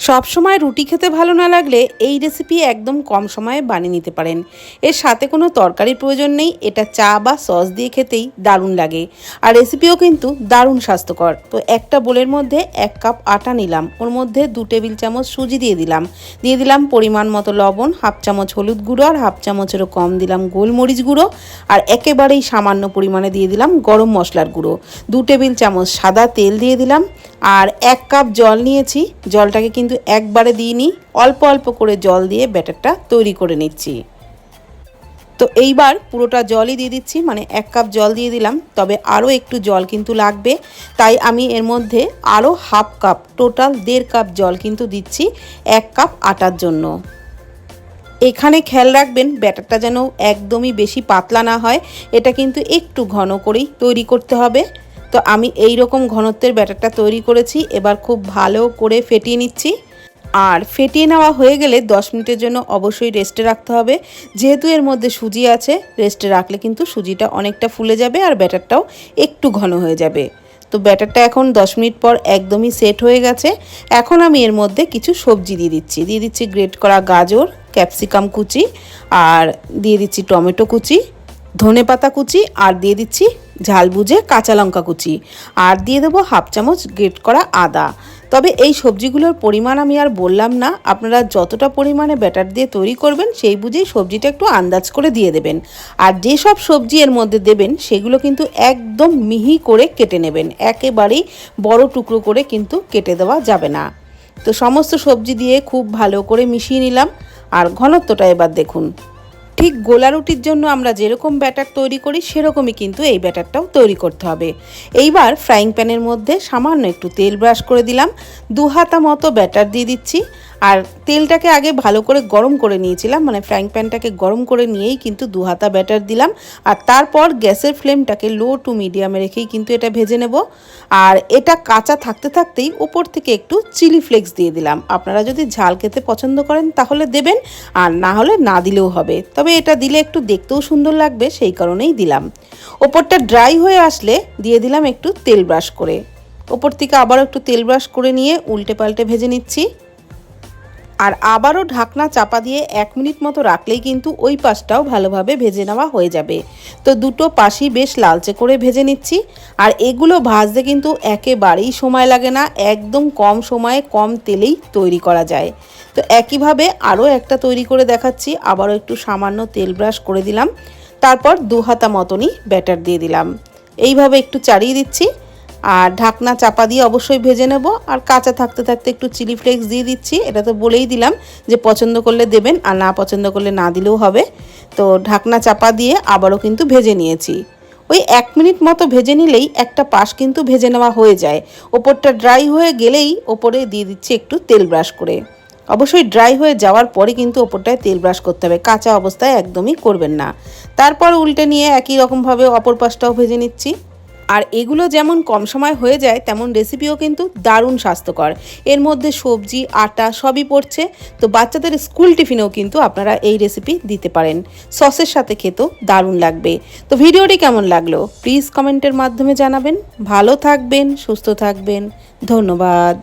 সব সময় রুটি খেতে ভালো না লাগলে এই রেসিপি একদম কম সময়ে বানিয়ে নিতে পারেন। এর সাথে কোনো তরকারির প্রয়োজন নেই, এটা চা বা সস দিয়ে খেতেই দারুণ লাগে। আর রেসিপিও কিন্তু দারুণ স্বাস্থ্যকর। তো একটা বোলের মধ্যে এক কাপ আটা নিলাম, ওর মধ্যে দু টেবিল চামচ সুজি দিয়ে দিলাম। দিয়ে দিলাম পরিমাণ মতো লবণ, হাফ চামচ হলুদ গুঁড়ো আর হাফ চামচেরও কম দিলাম গোলমরিচ গুঁড়ো আর একেবারেই সামান্য পরিমাণে দিয়ে দিলাম গরম মশলার গুঁড়ো। দু টেবিল চামচ সাদা তেল দিয়ে দিলাম আর এক কাপ জল নিয়েছি। জলটাকে কিন্তু একবারে দিইনি। অল্প অল্প করে জল দিয়ে ব্যাটারটা তৈরি করে নিচ্ছি। তো এইবার পুরোটা জলই দিয়ে দিচ্ছি মানে এক কাপ জল দিয়ে দিলাম। তবে আরও একটু জল কিন্তু লাগবে। তাই আমি এর মধ্যে আরও হাফ কাপ, টোটাল দেড় কাপ জল কিন্তু দিচ্ছি এক কাপ আটার জন্য। এখানে খেয়াল রাখবেন, ব্যাটারটা যেন একদমই বেশি পাতলা না হয়। এটা কিন্তু একটু ঘন করেই তৈরি করতে হবে। তো আমি এই রকম ঘনত্বের ব্যাটারটা তৈরি করেছি, এবার খুব ভালো করে ফেটিয়ে নিচ্ছি। আর ফেটিয়ে নেওয়া হয়ে গেলে 10 মিনিটের জন্য অবশ্যই রেস্টে রাখতে হবে। যেহেতু এর মধ্যে সুজি আছে রেস্টে রাখলে কিন্তু সুজিটা অনেকটা ফুলে যাবে আর ব্যাটারটাও একটু ঘন হয়ে যাবে। তো ব্যাটারটা এখন 10 মিনিট পর একদমই সেট হয়ে গেছে। এখন আমি এর মধ্যে কিছু সবজি দিয়ে দিচ্ছি। দিয়ে দিচ্ছি গ্রেট করা গাজর ক্যাপসিকাম কুচি, আর দিয়ে দিচ্ছি টমেটো কুচি ধনে পাতা কুচি, আর দিয়ে দিচ্ছি ঝাল বুঝে কাঁচা লঙ্কা কুচি আর দিয়ে দেবো হাফ চামচ গ্রেট করা আদা। তবে এই সবজিগুলোর পরিমাণ আমি আর বললাম না, আপনারা যতটা পরিমাণে ব্যাটার দিয়ে তৈরি করবেন, সেই বুঝেই সবজিটা একটু আন্দাজ করে দিয়ে দেবেন। আর যেসব সবজি এর মধ্যে দেবেন, সেগুলো কিন্তু একদম মিহি করে কেটে নেবেন। একেবারেই বড় টুকরো করে কিন্তু কেটে দেওয়া যাবে না। তো সমস্ত সবজি দিয়ে খুব ভালো করে মিশিয়ে নিলাম। আর ঘনত্বটা এবার দেখুন। ঠিক গোলা রুটির জন্য আমরা যেরকম ব্যাটার তৈরি করি, সেরকমই কিন্তু এই ব্যাটারটাও তৈরি করতে হবে। এইবার ফ্রাইং প্যানের মধ্যে সামান্য একটু তেল ব্রাশ করে দিলাম। দু হাতা মতো ব্যাটার দিয়ে দিচ্ছি। আর তেলটাকে আগে ভালো করে গরম করে নিয়েছিলাম মানে ফ্রাইং প্যানটাকে গরম করে নিয়েই কিন্তু দু হাতা ব্যাটার দিলাম। আর তারপর গ্যাসের ফ্লেমটাকে লো টু মিডিয়ামে রেখেই কিন্তু এটা ভেজে নেব। আর এটা কাঁচা থাকতে থাকতেই ওপর থেকে একটু চিলি ফ্লেক্স দিয়ে দিলাম। আপনারা যদি ঝাল খেতে পছন্দ করেন তাহলে দেবেন, আর না হলে না দিলেও হবে। তবে এটা দিলে একটু দেখতেও সুন্দর লাগবে, সেই কারণেই দিলাম। ওপরটা ড্রাই হয়ে আসলে দিয়ে দিলাম একটু তেল ব্রাশ করে। ওপর থেকে আবারও একটু তেল ব্রাশ করে নিয়ে উল্টে পাল্টে ভেজে নিচ্ছি। আর আবারও ঢাকনা চাপা দিয়ে এক মিনিট মতো রাখলেই কিন্তু ওই পাশটাও ভালোভাবে ভেজে নেওয়া হয়ে যাবে। তো দুটো পাশই বেশ লালচে করে ভেজে নিচ্ছি। আর এগুলো ভাজতে কিন্তু একেবারেই সময় লাগে না, একদম কম সময়ে কম তেলেই তৈরি করা যায়। তো একইভাবে আরও একটা তৈরি করে দেখাচ্ছি, আবারও একটু সামান্য তেল ব্রাশ করে দিলাম। তারপর দু হাতা মতনই ব্যাটার দিয়ে দিলাম। এইভাবে একটু চাড়িয়ে দিচ্ছি। আর ঢাকনা চাপা দিয়ে অবশ্যই ভেজে নেব। আর কাঁচা থাকতে থাকতে একটু চিলি ফ্লেক্স দিয়ে দিচ্ছি। এটা তো বলেই দিলাম যে পছন্দ করলে দেবেন আর না পছন্দ করলে না দিলেও হবে। তো ঢাকনা চাপা দিয়ে আবারও কিন্তু ভেজে নিয়েছি। ওই এক মিনিট মতো ভেজে নিলেই একটা পাশ কিন্তু ভেজে নেওয়া হয়ে যায়। ওপরটা ড্রাই হয়ে গেলেই ওপরে দিয়ে দিচ্ছি একটু তেল ব্রাশ করে। অবশ্যই ড্রাই হয়ে যাওয়ার পরে কিন্তু ওপরটায় তেল ব্রাশ করতে হবে। কাঁচা অবস্থায় একদমই করবেন না। তারপর উল্টে নিয়ে একই রকমভাবে অপর পাশটাও ভেজে নিচ্ছি। আর এগুলো যেমন কম সময় হয়ে যায়, তেমন রেসিপিও কিন্তু দারুণ স্বাস্থ্যকর। এর মধ্যে সবজি, আটা সবই পড়ছে। তো বাচ্চাদের স্কুল টিফিনেও কিন্তু আপনারা এই রেসিপি দিতে পারেন। সসের সাথে খেতেও দারুণ লাগবে। তো ভিডিওটি কেমন লাগল? প্লিজ কমেন্টের মাধ্যমে জানাবেন। ভালো থাকবেন, সুস্থ থাকবেন। ধন্যবাদ।